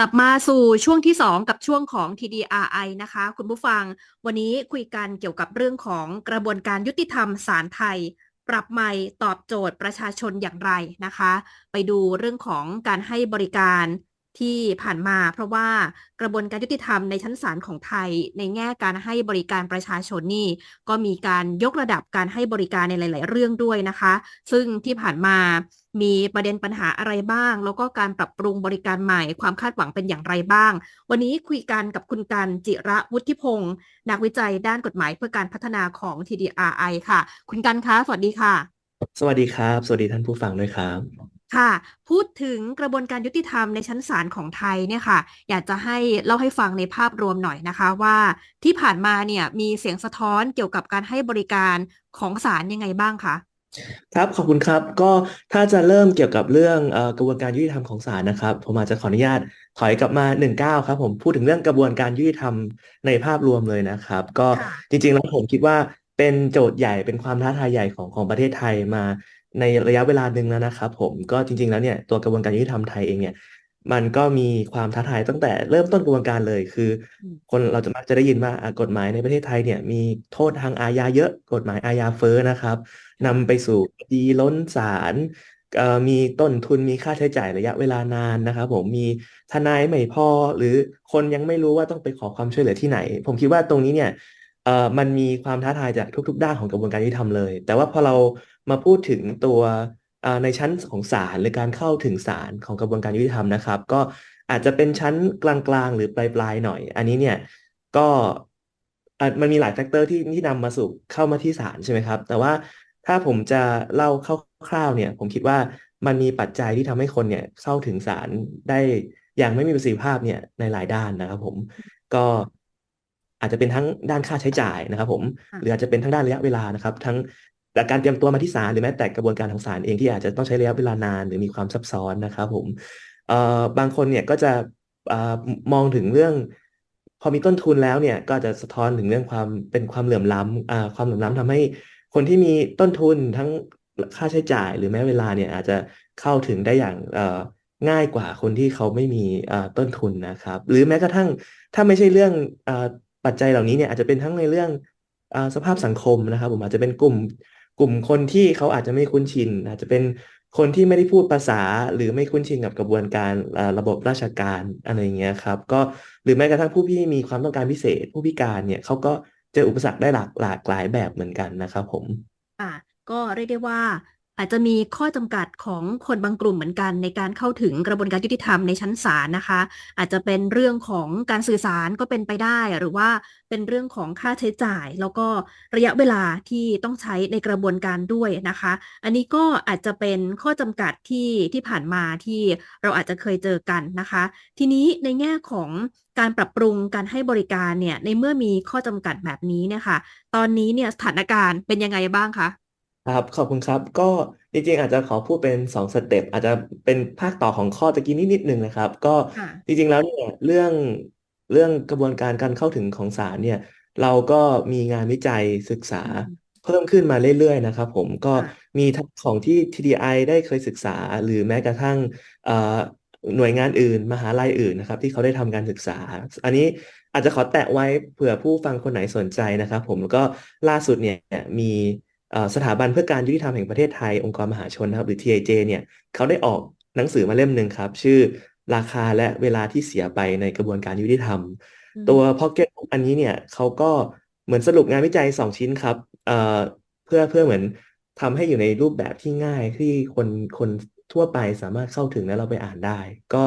กลับมาสู่ช่วงที่ 2 กับช่วงของ TDRI นะคะ คุณผู้ฟัง วันนี้คุยกันเกี่ยวกับเรื่องของกระบวนการยุติธรรมศาลไทย ปรับใหม่ตอบโจทย์ประชาชนอย่างไรนะคะ ไปดูเรื่องของการให้บริการ ที่ผ่านมาเพราะว่ากระบวนการยุติธรรมในชั้นศาลของไทย ในแง่การให้บริการประชาชนนี่ ก็มีการยกระดับการให้บริการในหลาย ๆ เรื่องด้วยนะคะ ซึ่งที่ผ่านมามีประเด็นปัญหาอะไรบ้าง แล้วก็การปรับปรุงบริการใหม่ความคาดหวังเป็นอย่างไรบ้าง วันนี้คุยกันกับคุณกันจิระวุฒิพงศ์นักวิจัยด้านกฎหมายเพื่อการพัฒนาของ TDRI ค่ะ คุณกันคะสวัสดีค่ะ สวัสดีครับ สวัสดีท่านผู้ฟังด้วยครับ ค่ะ พูดถึงกระบวนการยุติธรรมในชั้นศาลของไทยเนี่ยค่ะ อยากจะให้เล่าให้ฟังในภาพรวมหน่อยนะคะว่าที่ผ่านมาเนี่ยมีเสียงสะท้อนเกี่ยวกับการให้บริการของศาลยังไงบ้างคะครับขอบคุณครับก็ถ้าจะเริ่มเกี่ยวกับเรื่องเอ่อกระบวนการยุติธรรมของศาลนะครับ ผมอาจจะขออนุญาตถอยกลับมาหนึ่งก้าวครับผมพูดถึงเรื่องกระบวนการยุติธรรมในภาพรวมเลยนะครับ ก็ค่ะจริงๆแล้วผมคิดว่าเป็นโจทย์ใหญ่เป็นความท้าทายใหญ่ของของประเทศไทยมา ในระยะเวลาหนึ่งแล้วนะครับผมก็จริง ๆ แล้วเนี่ยตัวกระบวนการยุติธรรมไทยเองเนี่ยมันก็มีความท้าทายตั้งแต่เริ่มต้นกระบวนการเลยคืออืมคนเราจะมักจะได้ยินว่าอะกฎหมายในประเทศไทยเนี่ยมีโทษทางอาญาเยอะกฎหมายอาญาเฟ้อนะครับนำไปสู่คดีล้นศาลเอ่อมีต้นทุนมีค่าใช้จ่ายระยะเวลานานนะครับผมมีทนายไม่พอหรือคนยังไม่รู้ว่าต้องไปขอความช่วยเหลือที่ไหน ผมคิดว่าตรงนี้เนี่ย เอ่อมันมีความท้าทายจากทุก ๆ ด้านของกระบวนการยุติธรรมเลย แต่ว่าพอเรามาพูดถึงตัวอ่าในชั้นของศาลหรือการเข้าถึงศาลของกระบวนการยุติธรรมนะครับ ก็อาจจะเป็นชั้นกลางๆ หรือปลายๆหน่อย อันนี้เนี่ยก็อะมันมีหลายแฟกเตอร์ที่ที่นำมาสู่เข้ามาที่ศาลใช่ไหมครับ แต่ว่าถ้าผมจะเล่าคร่าวๆเนี่ย ผมคิดว่ามันมีปัจจัยที่ทำให้คนเนี่ยเข้าถึงศาลได้อย่างไม่มีประสิทธิภาพเนี่ยในหลายด้านนะครับผมก็ อาจจะเป็นทั้งด้านค่าใช้จ่ายนะครับ ผมค่ะหรืออาจจะเป็นทั้งด้านระยะเวลานะครับ ทั้งจากการเตรียมตัวมาที่ศาลหรือแม้แต่กระบวนการของศาลเองที่อาจจะต้องใช้ระยะเวลานานหรือมีความซับซ้อนนะครับ ผมเอ่อบางคนเนี่ยก็จะเอ่อมองถึงเรื่อง พอมีต้นทุนแล้วเนี่ยก็จะสะท้อนถึงเรื่องความเป็นความเหลื่อมล้ำอ่าความเหลื่อมล้ำทำให้คนที่มีต้นทุนทั้งค่าใช้จ่ายหรือแม้เวลาเนี่ยอาจจะเข้าถึงได้อย่างเอ่อง่ายกว่าคนที่เขาไม่มีเอ่อต้นทุนนะครับ หรือแม้กระทั่งถ้าไม่ใช่เรื่องเอ่อ ปัจจัยเหล่านี้เนี่ยอาจจะเป็นทั้งในเรื่องอสภาพสังคมนะครับ ผมอาจจะเป็นกลุ่มกลุ่มคนที่เขาอาจจะไม่คุ้นชิน อาจจะเป็นคนที่ไม่ได้พูดภาษาหรือไม่คุ้นชินกับกระบวนการระบบราชการอะไรอย่างเงี้ยครับก็หรือแม้กระทั่งผู้ที่มีความต้องการพิเศษ ผู้พิการเนี่ยเขาก็เจออุปสรรคได้หลากหลากหลายแบบเหมือนกันนะครับผมอะก็เรียกได้ว่า อาจจะมีข้อจำกัดของคนบางกลุ่มเหมือนกันในการเข้าถึงกระบวนการยุติธรรมในชั้นศาลนะคะ อาจจะเป็นเรื่องของการสื่อสารก็เป็นไปได้ หรือว่าเป็นเรื่องของค่าใช้จ่าย แล้วก็ระยะเวลาที่ต้องใช้ในกระบวนการด้วยนะคะ อันนี้ก็อาจจะเป็นข้อจำกัดที่ที่ผ่านมาที่เราอาจจะเคยเจอกันนะคะ ทีนี้ในแง่ของการปรับปรุงการให้บริการเนี่ยในเมื่อมีข้อจำกัดแบบนี้เนี่ยค่ะตอนนี้เนี่ยสถานการณ์เป็นยังไงบ้างคะ ครับ ขอบคุณครับ ก็จริงๆ อาจจะขอพูดเป็นสองสเต็ปอาจจะเป็นภาคต่อของข้อตะกี้นิดนิดนึงนะครับ ก็ค่ะ จริงๆแล้วเนี่ยเรื่องเรื่องกระบวนการการเข้าถึงของศาลเนี่ย เราก็มีงานวิจัยศึกษาอืมเพิ่มขึ้นมาเรื่อยๆ นะครับผมก็ค่ะ มีทั้งของที่ TDI ได้เคยศึกษา หรือแม้กระทั่งเอ่อหน่วยงานอื่น มหาลัยอื่นนะครับ ที่เขาได้ทำการศึกษา อันนี้อาจจะขอแตะไว้เผื่อผู้ฟังคนไหนสนใจนะครับ ผมแล้วก็ล่าสุดเนี่ยมีเอ่อ สถาบันเพื่อการยุติธรรมแห่งประเทศไทยองค์กรมหาชนนะครับหรือ TIJ เนี่ยเขาได้ออกหนังสือมาเล่มหนึ่งครับ ชื่อราคาและเวลาที่เสียไปในกระบวนการยุติธรรมอืมตัว Pocket Book อันนี้เนี่ยเขาก็เหมือนสรุปงานวิจัยสองชิ้นครับเอ่อเพื่อเพื่อเหมือนทำให้อยู่ในรูปแบบที่ง่ายที่คนคนทั่วไปสามารถเข้าถึงและเราไปอ่านได้ ก็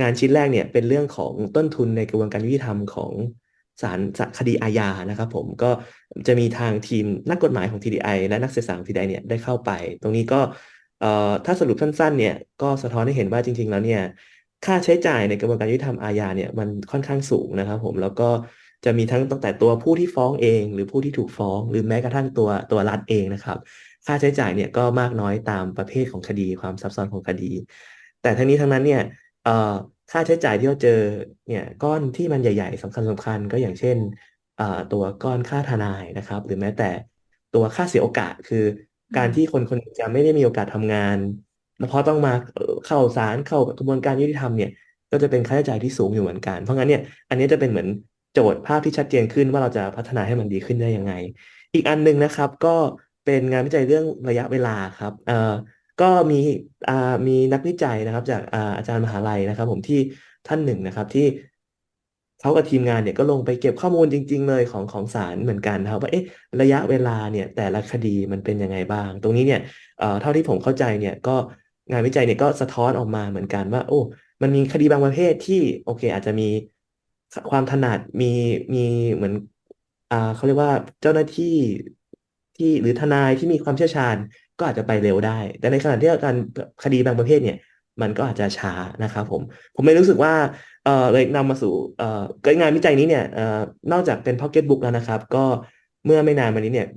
งานชิ้นแรกเนี่ยเป็นเรื่องของต้นทุนในกระบวนการยุติธรรมของ ศาลคดีอาญานะครับผมก็จะมีทางทีมนักกฎหมายของ TDI และนักเศรษฐศาสตร์ของ TDI เนี่ยได้เข้าไป ตรงนี้ก็ถ้าสรุปสั้นๆเนี่ยก็สะท้อนให้เห็นว่าจริง ๆ แล้วเนี่ยค่าใช้จ่ายในกระบวนการยุติธรรมอาญาเนี่ยมันค่อนข้างสูงนะครับผมแล้วก็จะมีทั้งตั้งแต่ตัวผู้ที่ฟ้องเอง หรือผู้ที่ถูกฟ้อง หรือแม้กระทั่งตัวตัวรัฐเองนะครับ ค่าใช้จ่ายเนี่ยก็มากน้อยตามประเภทของคดีความซับซ้อนของคดี แต่ทั้งนี้ทั้งนั้นเนี่ยค่าใช้จ่ายที่เราเจอเนี่ยก้อนที่มันใหญ่ ๆสำคัญสำคัญก็อย่างเช่นเอ่อตัวก้อนค่าทนายนะครับ หรือแม้แต่ตัวค่าเสียโอกาสคือ การที่คนคนหนึ่งจะไม่ได้มีโอกาสทำงาน แล้วเพราะต้องมาเอ่อเข้าศาลเข้ากระบวนการยุติธรรมเนี่ยก็จะเป็นค่าใช้จ่ายที่สูงอยู่เหมือนกัน เพราะงั้นเนี่ยอันนี้จะเป็นเหมือนโจทย์ภาพที่ชัดเจนขึ้นว่าเราจะพัฒนาให้มันดีขึ้นได้ยังไง อีกอันหนึ่งนะครับก็เป็นงานวิจัยเรื่องระยะเวลาครับเอ่อ ก็มีมีนักวิจัยนะครับ จากอาจารย์มหาลัยนะครับ ผมที่ท่านหนึ่งนะครับที่เขากับทีมงานเนี่ยก็ลงไปเก็บข้อมูลจริง ๆ เลยของของศาลเหมือนกันนะครับว่าเอ๊ะระยะเวลาเนี่ยแต่ละคดีมันเป็นยังไงบ้าง ตรงนี้เนี่ยเอ่อเท่าที่ผมเข้าใจเนี่ยก็งานวิจัยเนี่ยก็สะท้อนออกมาเหมือนกันว่า โอ้ มันมีคดีบางประเภทที่โอเค อาจจะมีความถนัดมีมีเหมือนอ่าเขาเรียกว่าเจ้าหน้าที่ที่หรือทนายที่มีความเชี่ยวชาญ ก็อาจจะไปเร็วได้ แต่ในขณะที่การคดีบางประเภทเนี่ยมันก็อาจจะช้านะครับผม ผมเลยรู้สึกว่าเออเลยนำมาสู่เอองานวิจัยนี้เนี่ยเออนอกจากเป็น Pocket Book แล้วนะครับ ก็เมื่อไม่นานมานี้เนี่ย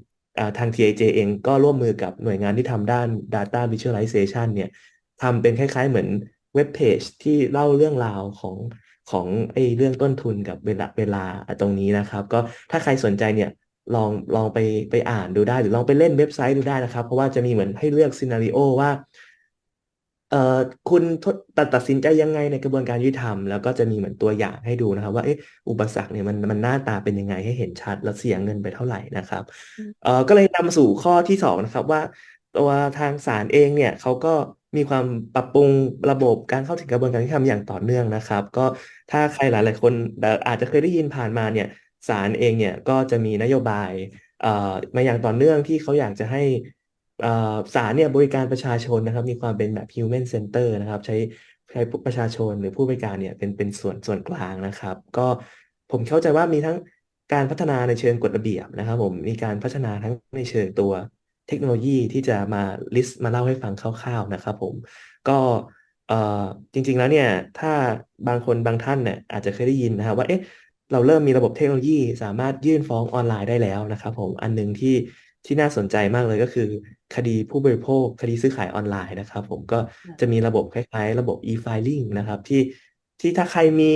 ทาง TIJ เองก็ร่วมมือกับหน่วยงานที่ทำด้าน Data Visualization เนี่ยทำเป็นคล้ายๆเหมือนเว็บเพจที่เล่าเรื่องราวของของไอ้เรื่องต้นทุนกับเวลาเวลาตรงนี้นะครับ ก็ถ้าใครสนใจเนี่ย ลองลองไปไปอ่านดูได้ หรือลองไปเล่นเว็บไซต์ดูได้นะครับ เพราะว่าจะมีเหมือนให้เลือกซีนารีโอว่าเอ่อคุณทดตัดตัดสินใจยังไงในกระบวนการยุติธรรม แล้วก็จะมีเหมือนตัวอย่างให้ดูนะครับ ว่าเอ๊ะอุปสรรคเนี่ยมันมันหน้าตาเป็นยังไงให้เห็นชัด แล้วเสียเงินไปเท่าไหร่นะครับอืมเอ่อก็เลยนำมาสู่ข้อที่สองนะครับว่า ตัวทางศาลเองเนี่ยเขาก็มีความปรับปรุงระบบการเข้าถึงกระบวนการยุติธรรมอย่างต่อเนื่องนะครับ ก็ถ้าใครหลาย ๆ คนอาจจะเคยได้ยินผ่านมาเนี่ย ศาลเองเนี่ยก็จะมีนโยบายมาอย่างต่อเนื่องที่เขาอยากจะให้ศาลเนี่ยบริการประชาชนนะครับมีความเป็นแบบ human center นะครับ ใช้ใช้ประชาชนหรือผู้บริการเนี่ยเป็นเป็นส่วนส่วนกลางนะครับ ก็ผมเข้าใจว่ามีทั้งการพัฒนาในเชิงกฎระเบียบนะครับผมมีการพัฒนาทั้งในเชิงตัวเทคโนโลยีที่จะมาลิสต์มาเล่าให้ฟังคร่าวๆนะครับผมก็จริงๆแล้วเนี่ยถ้าบางคนบางท่านเนี่ยอาจจะเคยได้ยินนะครับว่าเอ๊ะ เราเริ่มมีระบบเทคโนโลยีสามารถยื่นฟ้องออนไลน์ได้แล้วนะครับผมอันหนึ่งที่ที่น่าสนใจมากเลยก็คือ คดีผู้บริโภค คดีซื้อขายออนไลน์นะครับ ผมก็จะมีระบบคล้ายๆ ระบบ e-filing นะครับ ที่ที่ถ้าใครมี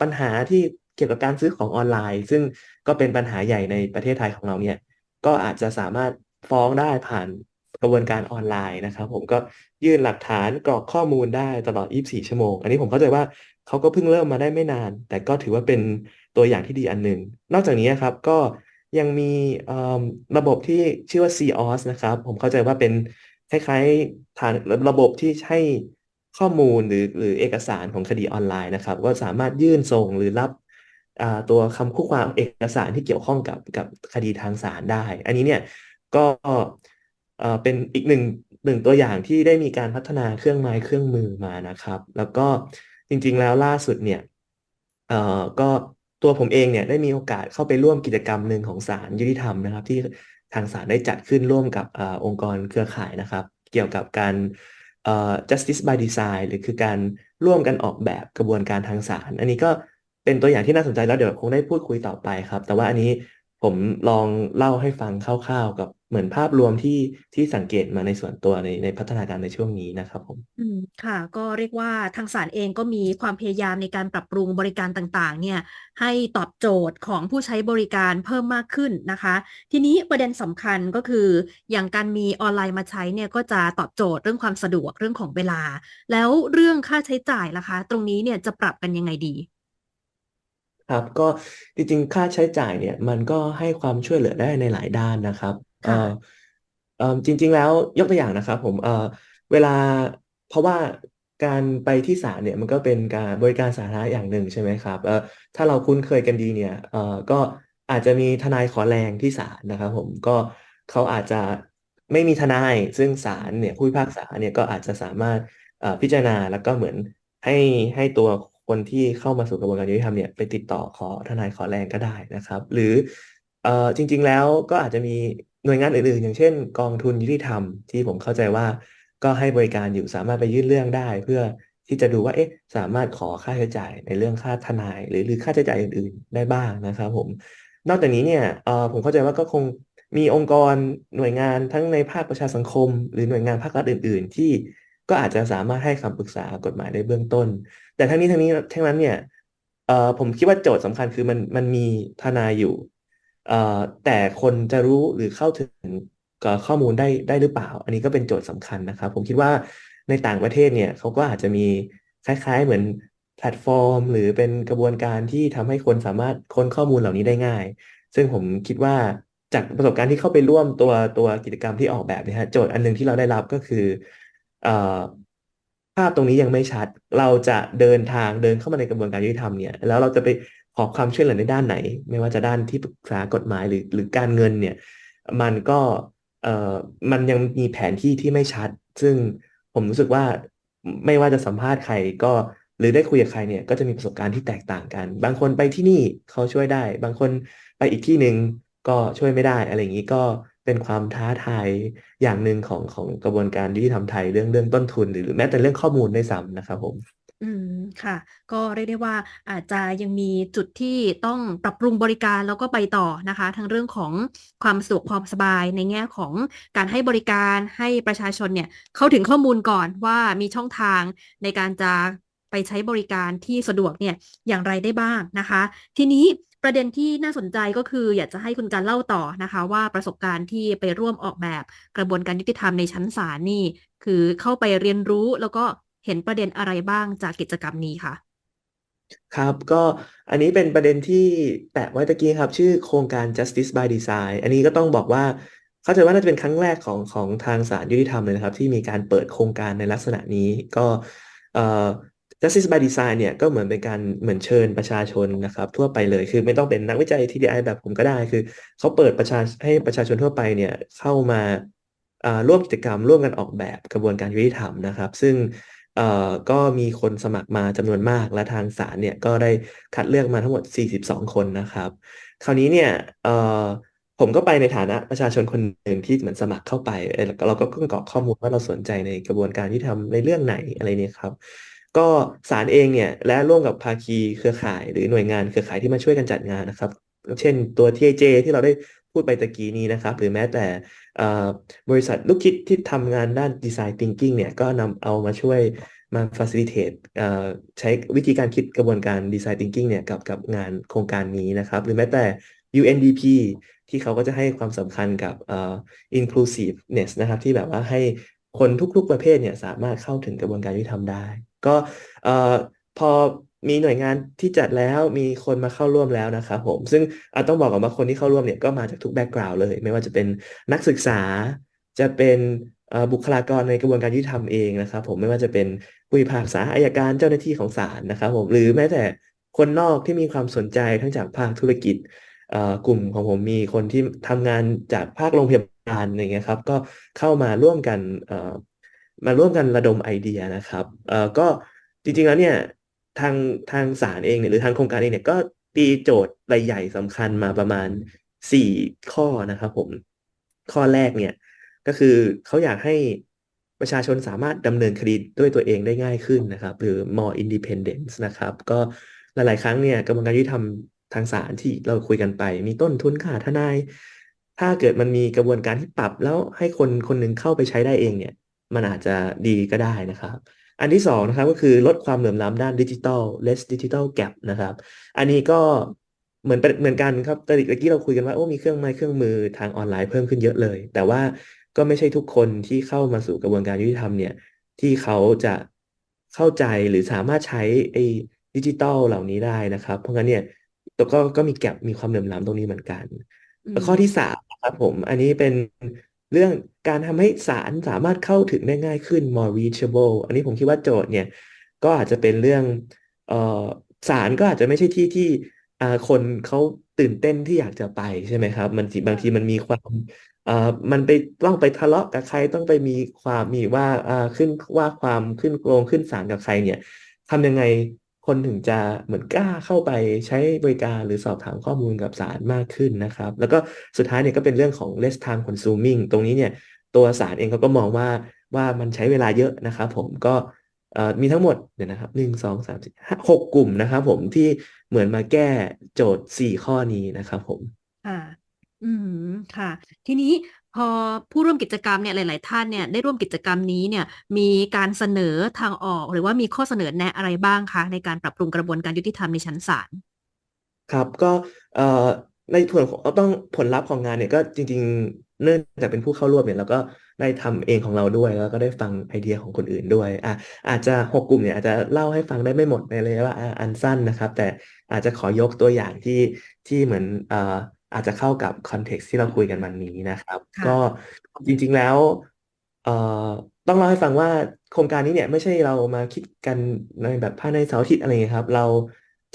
ปัญหาที่เกี่ยวกับการซื้อของออนไลน์ ซึ่งก็เป็นปัญหาใหญ่ในประเทศไทยของเราเนี่ย ก็อาจจะสามารถฟ้องได้ผ่าน กระบวนการออนไลน์นะครับผมก็ยื่นหลักฐานกรอกข้อมูลได้ตลอด 24 ชั่วโมง อันนี้ผมเข้าใจว่าเขาก็เพิ่งเริ่มมาได้ไม่นาน แต่ก็ถือว่าเป็นตัวอย่างที่ดีอันหนึ่ง นอกจากนี้ครับก็ยังมีระบบที่ชื่อว่า COS นะครับ ผมเข้าใจว่าเป็นคล้ายๆฐานระบบที่ให้ข้อมูลหรือหรือเอกสารของคดีออนไลน์นะครับ ก็สามารถยื่นส่งหรือรับตัวคำคู่ความเอกสารที่เกี่ยวข้องกับกับคดีทางศาลได้ อันนี้เนี่ยก็ เป็นอีกหนึ่งหนึ่งตัวอย่างที่ได้มีการพัฒนาเครื่องไม้เครื่องมือมานะครับ แล้วก็จริงๆแล้วล่าสุดเนี่ยเอ่อก็ตัวผมเองเนี่ยได้มีโอกาสเข้าไปร่วมกิจกรรมหนึ่งของศาลยุติธรรมนะครับ ที่ทางศาลได้จัดขึ้นร่วมกับอองค์กรเครือข่ายนะครับ เกี่ยวกับการ justice by design หรือคือการร่วมกันออกแบบกระบวนการทางศาลอันนี้ก็เป็นตัวอย่างที่น่าสนใจแล้วเดี๋ยวคงได้พูดคุยต่อไปครับ แต่ว่าอันนี้ ผมลองเล่าให้ฟังคร่าวๆ กับเหมือนภาพรวมที่ที่สังเกตมาในส่วนตัวในในพัฒนาการในช่วงนี้นะครับผม อืมค่ะ ก็เรียกว่าทางศาลเองก็มีความพยายามในการปรับปรุงบริการต่างๆ เนี่ยให้ตอบโจทย์ของผู้ใช้บริการเพิ่มมากขึ้นนะคะ ทีนี้ประเด็นสำคัญก็คือ อย่างการมีออนไลน์มาใช้เนี่ยก็จะตอบโจทย์เรื่องความสะดวกเรื่องของเวลา แล้วเรื่องค่าใช้จ่ายล่ะคะ ตรงนี้เนี่ยจะปรับกันยังไงดี ครับ ก็จริง ๆ ค่าใช้จ่ายเนี่ย มันก็ให้ความช่วยเหลือได้ในหลายด้านนะครับ เอ่ค่ะ อ เอ่อ จริง ๆ แล้วยกตัวอย่างนะครับผม เอ่อ เวลา เพราะว่าการไปที่ศาลเนี่ย มันก็เป็นการบริการสาธารณะอย่างหนึ่ง ใช่ไหมครับ เอ่อ ถ้าเราคุ้นเคยกันดีเนี่ย เอ่อ ก็อาจจะมีทนายขอแรงที่ศาลนะครับผม ก็เขาอาจจะไม่มีทนาย ซึ่งศาลเนี่ย ผู้พิพากษาเนี่ย ก็อาจจะสามารถ เอ่อ พิจารณา แล้วก็เหมือนให้ ให้ตัว คนที่เข้ามาสู่กระบวนการยุติธรรมเนี่ยไปติดต่อขอทนายขอแรงก็ได้นะครับ หรือเอ่อจริง ๆ แล้วก็อาจจะมีหน่วยงานอื่นๆ อย่างเช่น กองทุนยุติธรรมที่ผมเข้าใจว่าก็ให้บริการอยู่สามารถไปยื่นเรื่องได้ เพื่อที่จะดูว่าเอ๊ะสามารถขอค่าใช้จ่ายในเรื่องค่าทนาย หรือหรือค่าใช้จ่ายอื่น ๆ ได้บ้างนะครับ ผม นอกจากนี้เนี่ยเอ่อผมเข้าใจว่าก็คงมีองค์กรหน่วยงานทั้งในภาคประชาสังคม หรือหน่วยงานภาครัฐอื่น ๆ ที่ก็อาจจะสามารถให้คำปรึกษากฎหมายในเบื้องต้น แต่ทั้งนี้ทั้งนี้ทั้งนั้นเนี่ยเอ่อผมคิดว่าโจทย์สำคัญคือมันมันมีทนายอยู่เอ่อแต่คนจะรู้หรือเข้าถึงข้อมูลได้ได้หรือเปล่า อันนี้ก็เป็นโจทย์สำคัญนะครับ ผมคิดว่าในต่างประเทศเนี่ยเขาก็อาจจะมีคล้าย ๆ เหมือนแพลตฟอร์ม หรือเป็นกระบวนการที่ทำให้คนสามารถค้นข้อมูลเหล่านี้ได้ง่าย ซึ่งผมคิดว่าจากประสบการณ์ที่เข้าไปร่วมตัวตัวกิจกรรมที่ออกแบบนี่ยฮะโจทย์อันหนึงที่เราได้รับก็คืออ ภาพตรงนี้ยังไม่ชัด เราจะเดินทางเดินเข้ามาในกระบวนการยุติธรรมเนี่ย แล้วเราจะไปขอความช่วยเหลือในด้านไหน ไม่ว่าจะด้านที่ปรึกษากฎหมายหรือหรือการเงินเนี่ย มันก็เอ่อมันยังมีแผนที่ที่ไม่ชัด ซึ่งผมรู้สึกว่าไม่ว่าจะสัมภาษณ์ใครก็หรือได้คุยกับใครเนี่ยก็จะมีประสบการณ์ที่แตกต่างกัน บางคนไปที่นี่เขาช่วยได้ บางคนไปอีกที่หนึ่งก็ช่วยไม่ได้อะไรอย่างนี้ก็ เป็นความท้าทายอย่างหนึ่งของของกระบวนการยุติธรรมไทยเรื่องเรื่องต้นทุน หรือแม้แต่เรื่องข้อมูลด้วยซ้ำนะครับผม อืมค่ะ ก็เรียกได้ว่าอาจจะยังมีจุดที่ต้องปรับปรุงบริการแล้วก็ไปต่อนะคะ ทั้งเรื่องของความสะดวกความสบายในแง่ของการให้บริการให้ประชาชนเนี่ยเข้าถึงข้อมูลก่อนว่ามีช่องทางในการจะไปใช้บริการที่สะดวกเนี่ยอย่างไรได้บ้างนะคะ ทีนี้ ประเด็นที่น่าสนใจก็คืออยากจะให้คุณการเล่าต่อนะคะ ว่าประสบการณ์ที่ไปร่วมออกแบบกระบวนการยุติธรรมในชั้นศาลนี่ คือเข้าไปเรียนรู้แล้วก็เห็นประเด็นอะไรบ้างจากกิจกรรมนี้คะครับก็อันนี้เป็นประเด็นที่แปะไว้ตะกี้ครับ ชื่อโครงการ Justice by Design อันนี้ก็ต้องบอกว่าเข้าใจว่าน่าจะเป็นครั้งแรกของของทางศาลยุติธรรมเลยนะครับ ที่มีการเปิดโครงการในลักษณะนี้ก็เอ่อ Justice by Design เนี่ยก็เหมือนเป็นการเหมือนเชิญประชาชนนะครับทั่วไปเลยคือไม่ต้องเป็นนักวิจัย TDI แบบผมก็ได้คือเขาเปิดประชาให้ประชาชนทั่วไปเนี่ยเข้ามาร่วมกิจกรรมร่วมกันออกแบบกระบวนการยุติธรรมนะครับ ซึ่งก็มีคนสมัครมาจำนวนมากและทางศาลเนี่ยก็ได้คัดเลือกมาทั้งหมด 42 คนนะครับ คราวนี้เนี่ยผมก็ไปในฐานะประชาชนคนหนึ่งที่เหมือนสมัครเข้าไปเราก็กรอกข้อมูลว่าเราสนใจในกระบวนการที่ทำในเรื่องไหนอะไรเนี่ยครับ ก็ศาลเองเนี่ยและร่วมกับภาคีเครือข่าย หรือหน่วยงานเครือข่ายที่มาช่วยกันจัดงานนะครับ เช่นตัว TIJ ที่เราได้พูดไปตะกี้นี้นะครับ หรือแม้แต่บริษัทลูกคิดที่ทำงานด้าน Design Thinking เนี่ยก็นำเอามาช่วยมา facilitate เอ่อใช้วิธีการคิดกระบวนการ Design Thinking เนี่ยกับกับงานโครงการนี้นะครับ หรือแม้แต่ UNDP ที่เขาก็จะให้ความสำคัญกับอ่อ inclusiveness นะครับ ที่แบบว่าให้คนทุกๆประเภทเนี่ยสามารถเข้าถึงกระบวนการยุติธรรมได้ ก็พอมีหน่วยงานที่จัดแล้วมีคนมาเข้าร่วมแล้วนะครับผม ซึ่งอาต้องบอกก่อนว่าคนที่เข้าร่วมเนี่ยก็มาจากทุกแบ็กกราวด์เลย ไม่ว่าจะเป็นนักศึกษาจะเป็นบุคลากรในกระบวนการยุติธรรมเองนะครับผมไม่ว่าจะเป็นผู้พิพากษาอายการเจ้าหน้าที่ของศาลนะครับผมหรือแม้แต่คนนอกที่มีความสนใจทั้งจากภาคธุรกิจกลุ่มของผมมีคนที่ทำงานจากภาคโรงพยาบาลอย่างเงี้ยครับก็เข้ามาร่วมกัน มาร่วมกันระดมไอเดียนะครับเอ่อก็จริงๆแล้วเนี่ยทางทางศาลเองเนี่ยหรือทางโครงการเองเนี่ยก็ตีโจทย์ใหญ่ๆสำคัญมาประมาณสี่ข้อนะครับผมข้อแรกเนี่ยก็คือเขาอยากให้ประชาชนสามารถดำเนินคดีด้วยตัวเองได้ง่ายขึ้นนะครับ หรือ more independence นะครับ ก็หลายๆ ครั้งเนี่ยกระบวนการยุติธรรมทางศาลที่เราคุยกันไป มีต้นทุนค่าทนาย ถ้าเกิดมันมีกระบวนการที่ปรับแล้วให้คนคนหนึ่งเข้าไปใช้ได้เองเนี่ย มันอาจจะดีก็ได้นะครับ อันที่สองนะครับก็คือลดความเหลื่อมล้ำด้านดิจิทัล less digital gap นะครับ อันนี้ก็เหมือนเป็นเหมือนกันครับตอนเมื่อกี้เราคุยกันว่าโอ้มีเครื่องไม้เครื่องมือทางออนไลน์เพิ่มขึ้นเยอะเลย แต่ว่าก็ไม่ใช่ทุกคนที่เข้ามาสู่กระบวนการยุติธรรมเนี่ยที่เขาจะเข้าใจหรือสามารถใช้ไอ้ดิจิตอลเหล่านี้ได้นะครับ เพราะงั้นเนี่ยตัวก็ก็มีแกลบมีความเหลื่อมล้ำตรงนี้เหมือนกันอืข้อมที่สามนะครับผม อันนี้เป็น เรื่องการทำให้ศาลสามารถเข้าถึงได้ง่ายขึ้น more reachable อันนี้ผมคิดว่าโจทย์เนี่ยก็อาจจะเป็นเรื่องเอ่อศาลก็อาจจะไม่ใช่ที่ที่อ่าคนเขาตื่นเต้นที่อยากจะไปใช่ไหมครับ มันบางทีมันมีความเอ่อมันไปต้องไปทะเลาะกับใครต้องไปมีความมีว่าอ่าขึ้นว่าความขึ้นโรงขึ้นศาลกับใครเนี่ยทำยังไง คนถึงจะเหมือนกล้าเข้าไปใช้บริการหรือสอบถามข้อมูลกับศาลมากขึ้นนะครับ แล้วก็สุดท้ายเนี่ยก็เป็นเรื่องของ less time consuming ตรงนี้เนี่ยตัวศาลเองเขาก็มองว่าว่ามันใช้เวลาเยอะนะครับผมก็มีทั้งหมดเดี๋ยวนะครับหนึ่งสองสามสี่ห้าหกกลุ่มนะครับผมที่เหมือนมาแก้โจทย์สี่ข้อนี้นะครับผม ค่ะ อืม ค่ะ ทีนี้ พอผู้ร่วมกิจกรรมเนี่ยหลาย ๆ ท่านเนี่ยได้ร่วมกิจกรรมนี้เนี่ยมีการเสนอทางออก หรือว่ามีข้อเสนอแนะอะไรบ้างคะในการปรับปรุงกระบวนการยุติธรรมในชั้นศาลครับก็เอ่อในผลของต้องผลลัพธ์ของงานเนี่ยก็จริง ๆ เนื่องจากเป็นผู้เข้าร่วมเนี่ยเราก็ได้ทำเองของเราด้วยแล้วก็ได้ฟังไอเดียของคนอื่นด้วยอะอาจจะหกกลุ่มเนี่ยอาจจะเล่าให้ฟังได้ไม่หมดในระยวลาอันสั้นนะครับ แต่อาจจะขอยกตัวอย่างที่ที่เหมือนเอ่อ อาจจะเข้ากับคอนเท็กซ์ที่เราคุยกันวันนี้นะครับค่ะก็จริงๆแล้วเอ่อต้องเล่าให้ฟังว่าโครงการนี้เนี่ยไม่ใช่เรามาคิดกันในแบบภายในเสาร์อาทิตย์อะไรเงี้ยครับ เรา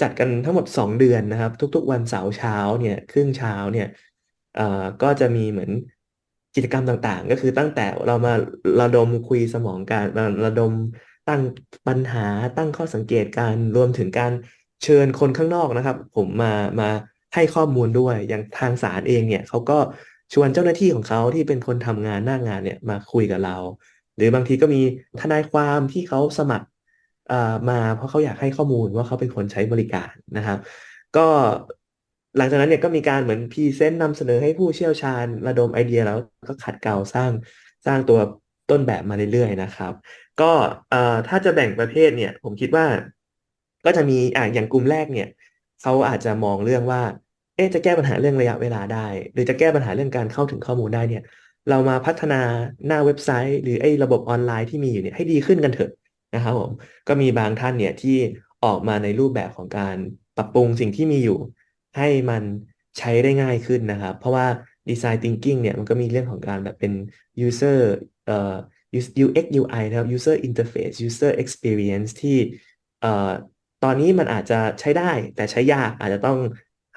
จัดกันทั้งหมด 2 เดือนนะครับ ทุก ๆ วันเสาร์เช้าเนี่ยครึ่งเช้าเนี่ยเอ่อก็จะมีเหมือนกิจกรรมต่างๆ ก็คือตั้งแต่เรามาระดมคุยสมองการมาระดมตั้งปัญหาตั้งข้อสังเกตการรวมถึงการเชิญคนข้างนอกนะครับ ผมมามา ให้ข้อมูลด้วยอย่างทางศาลเองเนี่ยเขาก็ชวนเจ้าหน้าที่ของเขาที่เป็นคนทำงานหน้างานเนี่ยมาคุยกับเรา หรือบางทีก็มีทนายความที่เขาสมัครมาเพราะเขาอยากให้ข้อมูลว่าเขาเป็นคนใช้บริการนะครับ ก็หลังจากนั้นเนี่ยก็มีการเหมือนพรีเซนต์นำเสนอให้ผู้เชี่ยวชาญระดมไอเดียแล้วก็ขัดเกลาสร้างสร้างตัวต้นแบบมาเรื่อยๆนะครับ ก็ถ้าจะแบ่งประเภทเนี่ยผมคิดว่าก็จะมีอ่าอย่างกลุ่มแรกเนี่ย เขาอาจจะมองเรื่องว่า เอ๊ะจะแก้ปัญหาเรื่องระยะเวลาได้ หรือจะแก้ปัญหาเรื่องการเข้าถึงข้อมูลได้เนี่ย เรามาพัฒนาหน้าเว็บไซต์ หรือไอ้ระบบออนไลน์ที่มีอยู่เนี่ยให้ดีขึ้นกันเถอะนะครับผมก็มีบางท่านเนี่ยที่ออกมาในรูปแบบของการปรับปรุงสิ่งที่มีอยู่ ให้มันใช้ได้ง่ายขึ้นนะครับ เพราะว่า Design Thinking เนี่ยมันก็มีเรื่องของการแบบเป็น user เอ่อ UX UI นะครับ user interface user experience ที่เอ่อ ตอนนี้มันอาจจะใช้ได้แต่ใช้ยากอาจจะต้อง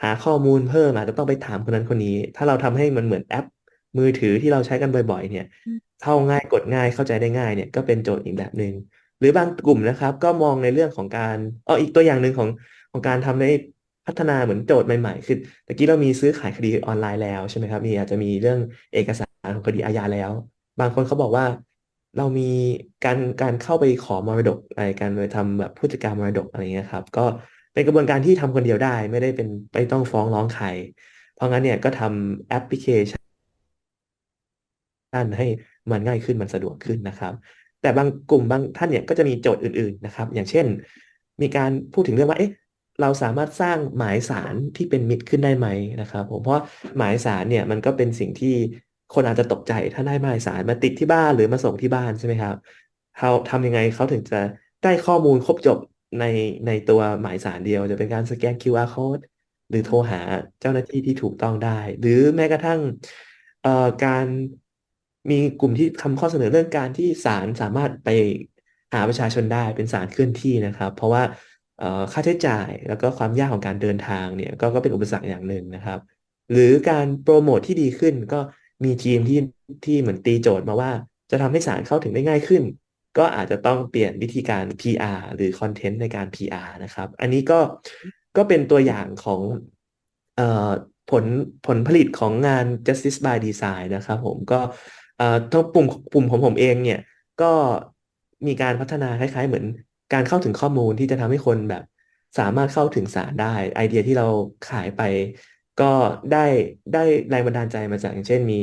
หาข้อมูลเพิ่มอาจจะต้องไปถามคนนั้นคนนี้ ถ้าเราทำให้มันเหมือนแอป มือถือที่เราใช้กันบ่อย ๆ เนี่ยอืมเข้าง่ายกดง่ายเข้าใจได้ง่ายเนี่ยก็เป็นโจทย์อีกแบบหนึ่งหรือบางกลุ่มนะครับ ก็มองในเรื่องของการอ๋ออีกตัวอย่างหนึ่งของของการทำในพัฒนาเหมือนโจทย์ใหม่ๆคือตะกี้เรามีซื้อขายคดีออนไลน์แล้วใช่ไหมครับมีอาจจะมีเรื่องเอกสารของคดีอาญาแล้ว บางคนเขาบอกว่า เรามีการการเข้าไปขอมรดกอะไรการไปทำแบบผู้จัดการมรดกอะไรเงี้ยครับ ก็เป็นกระบวนการที่ทำคนเดียวได้ ไม่ได้เป็นไม่ต้องฟ้องร้องใคร เพราะงั้นเนี่ยก็ทำแอปพลิเคชันให้มันง่ายขึ้นมันสะดวกขึ้นนะครับ แต่บางกลุ่มบางท่านเนี่ยก็จะมีโจทย์อื่นๆนะครับ อย่างเช่น มีการพูดถึงเรื่องว่าเอ๊ะเราสามารถสร้างหมายสารที่เป็นมิตรขึ้นได้ไหมนะครับ ผมเพราะหมายสารเนี่ยมันก็เป็นสิ่งที่ คนอาจจะตกใจถ้าได้หมายสารมาติดที่บ้านหรือมาส่งที่บ้านใช่ไหมครับเขาทำยังไงเขาถึงจะได้ข้อมูลครบจบในในตัวหมายสารเดียว จะเป็นการสแกน QR code หรือโทรหาเจ้าหน้าที่ที่ถูกต้องได้ หรือแม้กระทั่งเอ่อการมีกลุ่มที่ทำข้อเสนอเรื่องการที่ศาลสามารถไปหาประชาชนได้เป็นศาลเคลื่อนที่นะครับ เพราะว่าเอ่อค่าใช้จ่ายแล้วก็ความยากของการเดินทางเนี่ยกก็เป็นอุปสรรคอย่างหนึ่งนะครับ หรือการโปรโมทที่ดีขึ้นก็ มีทีมที่ที่เหมือนตีโจทย์มาว่า จะทำให้ศาลเข้าถึงได้ง่ายขึ้น ก็อาจจะต้องเปลี่ยนวิธีการ PR หรือคอนเทนต์ในการ PR นะครับ อันนี้ก็ก็เป็นตัวอย่างของเอ่อผลผลผลิตของงาน Justice by Design นะครับผมก็เอ่อทั้งปุ่มปุ่มของผมเองเนี่ย ก็มีการพัฒนาคล้าย ๆ เหมือนการเข้าถึงข้อมูลที่จะทำให้คนแบบสามารถเข้าถึงศาลได้ ไอเดียที่เราขายไป ก็ได้ได้แรงบันดาลใจมาจากอย่างเช่นมี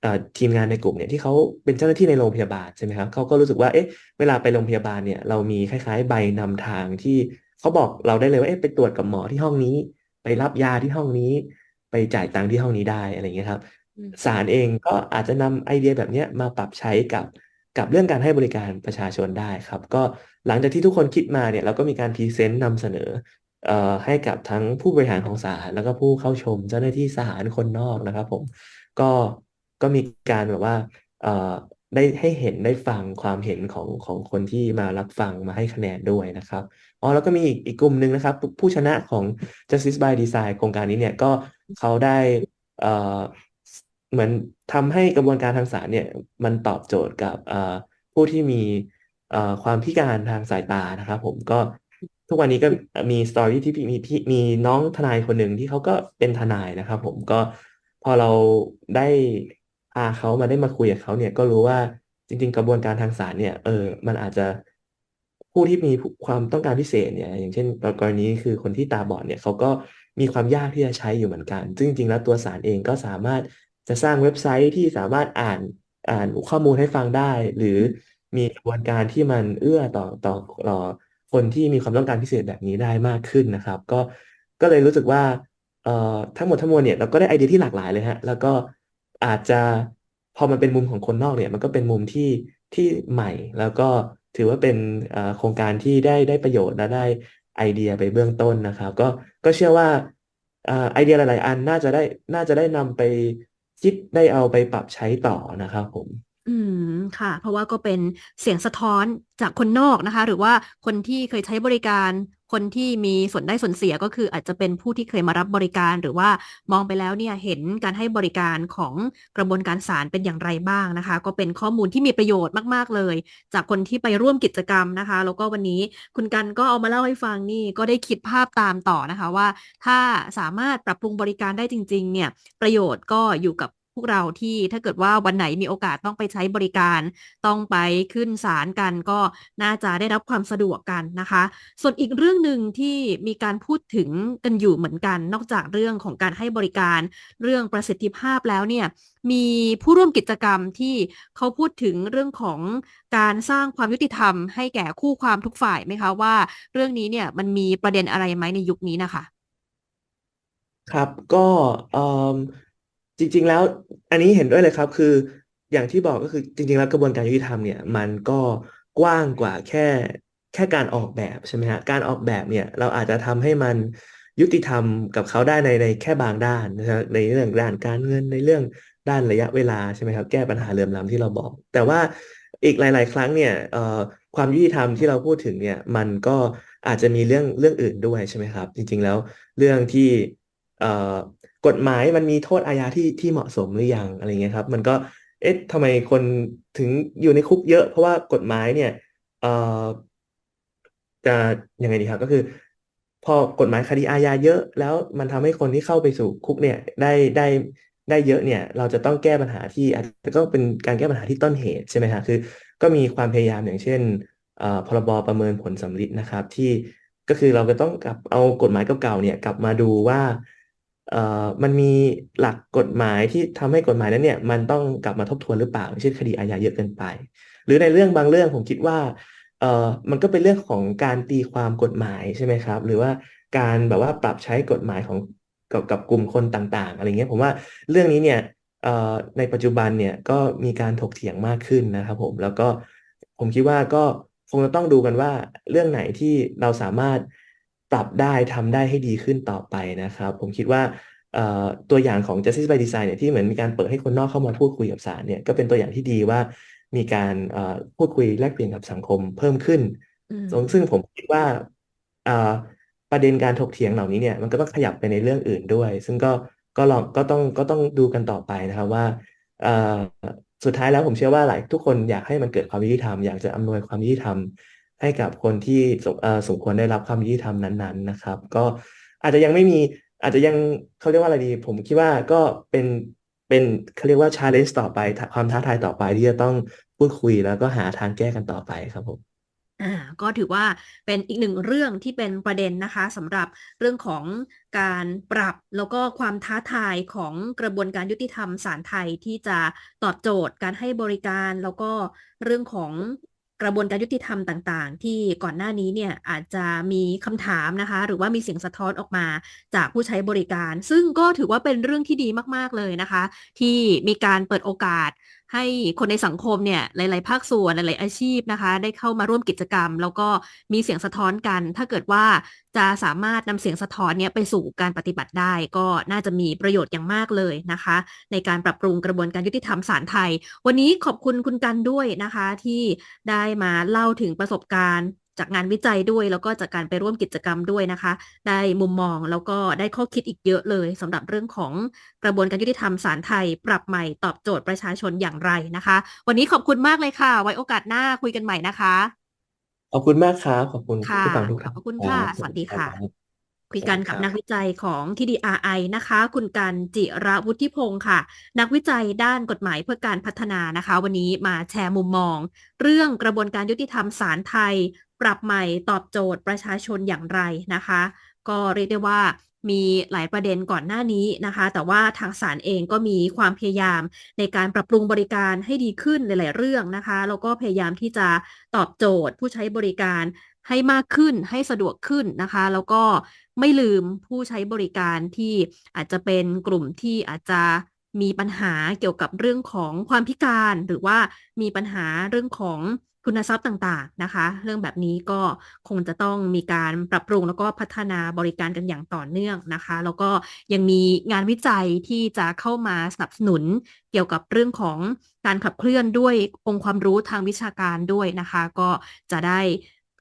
เอ่อทีมงานในกลุ่มเนี่ยที่เขาเป็นเจ้าหน้าที่ในโรงพยาบาลใช่ไหมครับเขาก็รู้สึกว่าเอ๊ะเวลาไปโรงพยาบาลเนี่ยเรามีคล้ายๆ ใบนำทางที่เขาบอกเราได้เลยว่าเอ๊ะไปตรวจกับหมอที่ห้องนี้ ไปรับยาที่ห้องนี้ ไปจ่ายตังค์ที่ห้องนี้ได้อะไรอย่างเงี้ยครับอืมศาลเองก็อาจจะนำไอเดียแบบเนี้ยมาปรับใช้กับกับเรื่องการให้บริการประชาชนได้ครับ ก็หลังจากที่ทุกคนคิดมาเนี่ยเราก็มีการพรีเซนต์นำเสนอเอ่อ ให้กับทั้งผู้บริหารของศาลแล้วก็ผู้เข้าชมเจ้าหน้าที่ศาลคนนอกนะครับ ผมก็ก็มีการแบบว่าเอ่อได้ให้เห็นได้ฟังความเห็นของของคนที่มารับฟังมาให้คะแนนด้วยนะครับอ๋อแล้วก็มีอีกอีกกลุ่มหนึ่งนะครับ ผู้ชนะของ Justice by Design โครงการนี้เนี่ยก็เขาได้เอ่อเหมือนทำให้กระบวนการทางศาลเนี่ยมันตอบโจทย์กับผู้ที่มีความพิการทางสายตานะครับ ผมก็ ทุกวันนี้ก็มีสตอรี่ที่มีพี่มีน้องทนายคนหนึ่งที่เขาก็เป็นทนายนะครับผมก็พอเราได้พาเขามาได้มาคุยกับเขาเนี่ยก็รู้ว่าจริง ๆ กระบวนการทางศาลเนี่ยเออมันอาจจะผู้ที่มีความต้องการพิเศษเนี่ยอย่างเช่นกรณีคือคนที่ตาบอดเนี่ยเขาก็มีความยากที่จะใช้อยู่เหมือนกัน ซึ่งจริงๆแล้วตัวศาลเองก็สามารถจะสร้างเว็บไซต์ที่สามารถอ่านอ่านข้อมูลให้ฟังได้ หรือมีกระบวนการที่มันเอื้อต่อต่อต่อ คนที่มีความต้องการพิเศษแบบนี้ได้มากขึ้นนะครับ ก็ก็เลยรู้สึกว่าเอ่อทั้งหมดทั้งมวลเนี่ยเราก็ได้ไอเดียที่หลากหลายเลยฮะแล้วก็อาจจะพอมันเป็นมุมของคนนอกเนี่ยมันก็เป็นมุมที่ที่ใหม่ แล้วก็ถือว่าเป็นโครงการที่ได้ได้ประโยชน์และได้ไอเดียไปเบื้องต้นนะครับ ก็ก็เชื่อว่าไอเดียหลาย ๆ อันน่าจะได้น่าจะได้นำไปคิดได้เอาไปปรับใช้ต่อนะครับผม อืม ค่ะ เพราะว่าก็เป็นเสียงสะท้อนจากคนนอกนะคะ หรือว่าคนที่เคยใช้บริการ คนที่มีส่วนได้ส่วนเสีย ก็คืออาจจะเป็นผู้ที่เคยมารับบริการ หรือว่ามองไปแล้วเนี่ยเห็นการให้บริการของกระบวนการศาลเป็นอย่างไรบ้างนะคะ ก็เป็นข้อมูลที่มีประโยชน์มาก ๆ เลย จากคนที่ไปร่วมกิจกรรมนะคะ แล้วก็วันนี้คุณกันก็เอามาเล่าให้ฟังนี่ก็ได้คิดภาพตามต่อนะคะว่า ถ้าสามารถปรับปรุงบริการได้จริง ๆ เนี่ยประโยชน์ก็อยู่กับ วกเราที่ถ้าเกิดว่าวันไหนมีโอกาสต้องไปใช้บริการต้องไปขึ้นศาลกันก็น่าจะได้รับความสะดวกกันนะคะ ส่วนอีกเรื่องหนึ่งที่มีการพูดถึงกันอยู่เหมือนกัน นอกจากเรื่องของการให้บริการ เรื่องประสิทธิภาพแล้วเนี่ยมีผู้ร่วมกิจกรรมที่เขาพูดถึงเรื่องของการสร้างความยุติธรรมให้แก่คู่ความทุกฝ่ายไหมคะว่า เรื่องนี้เนี่ยมันมีประเด็นอะไรไหมในยุคนี้นะคะ ครับก็ จริง ๆ แล้วอันนี้เห็นด้วยเลยครับ คืออย่างที่บอกก็คือจริง ๆ แล้วกระบวนการยุติธรรมเนี่ย มันก็กว้างกว่าแค่แค่การออกแบบใช่ไหมฮะการออกแบบเนี่ยเราอาจจะทำให้มันยุติธรรมกับเขาได้ในในแค่บางด้านนะครับในเรื่องด้านการเงินในเรื่องด้านระยะเวลาใช่ไหมครับ แก้ปัญหาเหลื่อมล้ำที่เราบอก แต่ว่าอีกหลาย ๆ ครั้งเนี่ยความยุติธรรมที่เราพูดถึงเนี่ยมันก็อาจจะมีเรื่องเรื่องอื่นด้วยใช่ไหมครับ จริง ๆ แล้วเรื่องที่ กฎหมายมันมีโทษอาญาที่ที่เหมาะสมหรือยังอะไรเงี้ยครับ มันก็เอ๊ะทำไมคนถึงอยู่ในคุกเยอะ เพราะว่ากฎหมายเนี่ยจะยังไงดีครับก็คือ พอกฎหมายคดีอาญาเยอะ แล้วมันทำให้คนที่เข้าไปสู่คุกเนี่ยได้ได้ได้เยอะเนี่ย เราจะต้องแก้ปัญหาที่อาจจะต้องเป็นการแก้ปัญหาที่ต้นเหตุใช่ไหมฮะคือ ก็มีความพยายามอย่างเช่นเอ่อพรบประเมินผลสำลิดนะครับที่ก็คือเราก็ต้องกลับเอากฎหมายเก่าๆเนี่ยกลับมาดูว่า มันมีหลักกฎหมายที่ทำให้กฎหมายนั้นเนี่ยมันต้องกลับมาทบทวนหรือเปล่าเช่นคดีอาญาเยอะเกินไป หรือในเรื่องบางเรื่องผมคิดว่าเออมันก็เป็นเรื่องของการตีความกฎหมายใช่ไหมครับ หรือว่าการแบบว่าปรับใช้กฎหมายของกับกับกลุ่มคนต่างๆ อะไรเงี้ยผมว่าเรื่องนี้เนี่ยในปัจจุบันเนี่ยก็มีการถกเถียงมากขึ้นนะครับผมแล้วก็ผมคิดว่าก็คงจะต้องดูกันว่าเรื่องไหนที่เราสามารถ ปรับได้ทำได้ให้ดีขึ้นต่อไปนะครับ ผมคิดว่าเอ่อตัวอย่างของ Justice by Design เนี่ยที่เหมือนมีการเปิดให้คนนอกเข้ามาพูดคุยกับศาลเนี่ยก็เป็นตัวอย่างที่ดีว่ามีการเอ่อพูดคุยแลกเปลี่ยนกับสังคมเพิ่มขึ้นอืมซึ่งซึ่งผมคิดว่าเอ่อประเด็นการถกเถียงเหล่านี้เนี่ยมันก็ต้องขยับไปในเรื่องอื่นด้วย ซึ่งก็ก็ลองก็ต้องก็ต้องดูกันต่อไปนะครับว่าเอ่อสุดท้ายแล้วผมเชื่อว่าหลายทุกคนอยากให้มันเกิดความยุติธรรมอยากจะอำนวยความยุติธรรม ให้กับคนที่สมสมควรได้รับความยุติธรรมนั้นๆนะครับ ก็อาจจะยังไม่มีอาจจะยังเขาเรียกว่าอะไรดี ผมคิดว่าก็เป็นเป็นเขาเรียกว่า challenge ต่อไป ความท้าทายต่อไปที่จะต้องพูดคุยแล้วก็หาทางแก้กันต่อไปครับผมอ่าก็ถือว่าเป็นอีกหนึ่งเรื่องที่เป็นประเด็นนะคะสำหรับเรื่องของการปรับแล้วก็ความท้าทายของกระบวนการยุติธรรมศาลไทยที่จะตอบโจทย์การให้บริการแล้วก็เรื่องของ กระบวนการยุติธรรมต่างๆ ที่ก่อนหน้านี้เนี่ยอาจจะมีคำถามนะคะ หรือว่ามีเสียงสะท้อนออกมาจากผู้ใช้บริการ ซึ่งก็ถือว่าเป็นเรื่องที่ดีมากๆเลยนะคะ ที่มีการเปิดโอกาส ให้คนในสังคมเนี่ยหลาย ๆ ภาคส่วนหลาย ๆ อาชีพนะคะ ได้เข้ามาร่วมกิจกรรม แล้วก็มีเสียงสะท้อนกัน ถ้าเกิดว่าจะสามารถนำเสียงสะท้อนเนี้ยไปสู่การปฏิบัติได้ ก็น่าจะมีประโยชน์อย่างมากเลยนะคะ ในการปรับปรุงกระบวนการยุติธรรมศาลไทย วันนี้ขอบคุณคุณกันด้วยนะคะที่ได้มาเล่าถึงประสบการณ์ จากงานวิจัยด้วย แล้วก็จากการไปร่วมกิจกรรมด้วยนะคะ ได้มุมมองแล้วก็ได้ข้อคิดอีกเยอะเลยสำหรับเรื่องของกระบวนการยุติธรรมศาลไทย ปรับใหม่ตอบโจทย์ประชาชนอย่างไรนะคะ วันนี้ขอบคุณมากเลยค่ะ ไว้โอกาสหน้าคุยกันใหม่นะคะ ขอบคุณมากครับขอบคุณค่ะผู้ฟังทุกขท่าอบนคุณคค่ะรับสวัสดีค่ะรับ คุยกันกับครับนักวิจัยของ TDRI นะคะ คุณกันจิระวุฒิพงศ์ค่ะ นักวิจัยด้านกฎหมายเพื่อการพัฒนานะคะ วันนี้มาแชร์มุมมอง เรื่องกระบวนการยุติธรรมศาลไทย ปรับใหม่ตอบโจทย์ประชาชนอย่างไรนะคะ ก็เรียกได้ว่ามีหลายประเด็นก่อนหน้านี้นะคะ แต่ว่าทางศาลเองก็มีความพยายามในการปรับปรุงบริการให้ดีขึ้นหลาย ๆ เรื่องนะคะ แล้วก็พยายามที่จะตอบโจทย์ผู้ใช้บริการ ให้มากขึ้นให้สะดวกขึ้นนะคะ แล้วก็ไม่ลืมผู้ใช้บริการที่อาจจะเป็นกลุ่มที่อาจจะมีปัญหาเกี่ยวกับเรื่องของความพิการ หรือว่ามีปัญหาเรื่องของทุนทรัพย์ต่างๆนะคะ เรื่องแบบนี้ก็คงจะต้องมีการปรับปรุงแล้วก็พัฒนาบริการกันอย่างต่อเนื่องนะคะ แล้วก็ยังมีงานวิจัยที่จะเข้ามาสนับสนุนเกี่ยวกับเรื่องของการขับเคลื่อนด้วยองค์ความรู้ทางวิชาการด้วยนะคะ ก็จะได้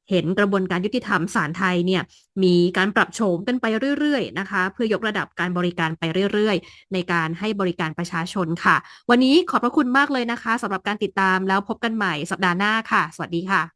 เห็นกระบวนการยุติธรรมศาลไทยเนี่ยมีการปรับโฉมกันไปเรื่อยๆนะคะ เพื่อยกระดับการบริการไปเรื่อยๆ ในการให้บริการประชาชนค่ะ วันนี้ขอบพระคุณมากเลยนะคะสำหรับการติดตามแล้วพบกันใหม่สัปดาห์หน้าค่ะ สวัสดีค่ะ